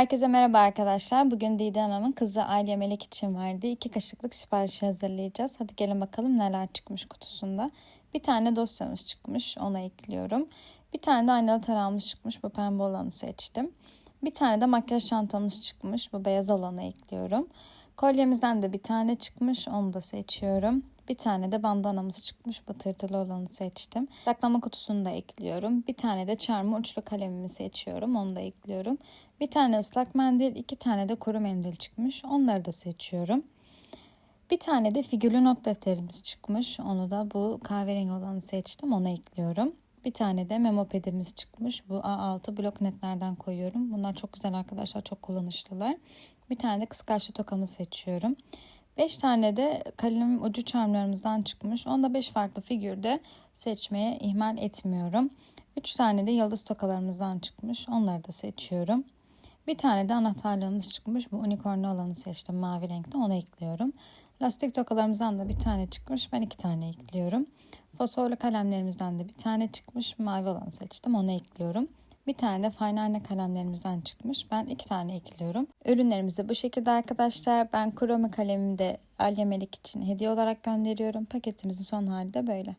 Herkese merhaba arkadaşlar. Bugün Didem Hanım'ın kızı Aliye Melek için verdiği iki kaşıklık siparişi hazırlayacağız. Hadi gelin bakalım neler çıkmış kutusunda. Bir tane dosyamız çıkmış. Ona ekliyorum. Bir tane de aynalı tarağımız çıkmış. Bu pembe olanı seçtim. Bir tane de makyaj çantamız çıkmış. Bu beyaz olanı ekliyorum. Kolyemizden de bir tane çıkmış. Onu da seçiyorum. Bir tane de bandanamız çıkmış. Bu tırtılı olanı seçtim. Saklama kutusunu da ekliyorum. Bir tane de çarmı uçlu kalemimi seçiyorum. Onu da ekliyorum. Bir tane ıslak mendil, iki tane de kuru mendil çıkmış. Onları da seçiyorum. Bir tane de figürlü not defterimiz çıkmış. Onu da bu kahverengi olanı seçtim. Onu ekliyorum. Bir tane de memo pedimiz çıkmış. Bu A6 blok netlerden koyuyorum. Bunlar çok güzel arkadaşlar. Çok kullanışlılar. Bir tane de kıskaçlı tokamı seçiyorum. 5 tane de kalem ucu charmlarımızdan çıkmış. Onda 5 farklı figürde seçmeye ihmal etmiyorum. 3 tane de yıldız tokalarımızdan çıkmış. Onları da seçiyorum. Bir tane de anahtarlığımız çıkmış. Bu unicornlu olanı seçtim mavi renkte. Onu ekliyorum. Lastik tokalarımızdan da bir tane çıkmış. Ben iki tane ekliyorum. Fosforlu kalemlerimizden de bir tane çıkmış. Mavi olanı seçtim. Onu ekliyorum. Bir tane de fine kalemlerimizden çıkmış. Ben iki tane ekliyorum. Ürünlerimiz de bu şekilde arkadaşlar. Ben kromi kalemimi de Alya Melik için hediye olarak gönderiyorum. Paketimizin son hali de böyle.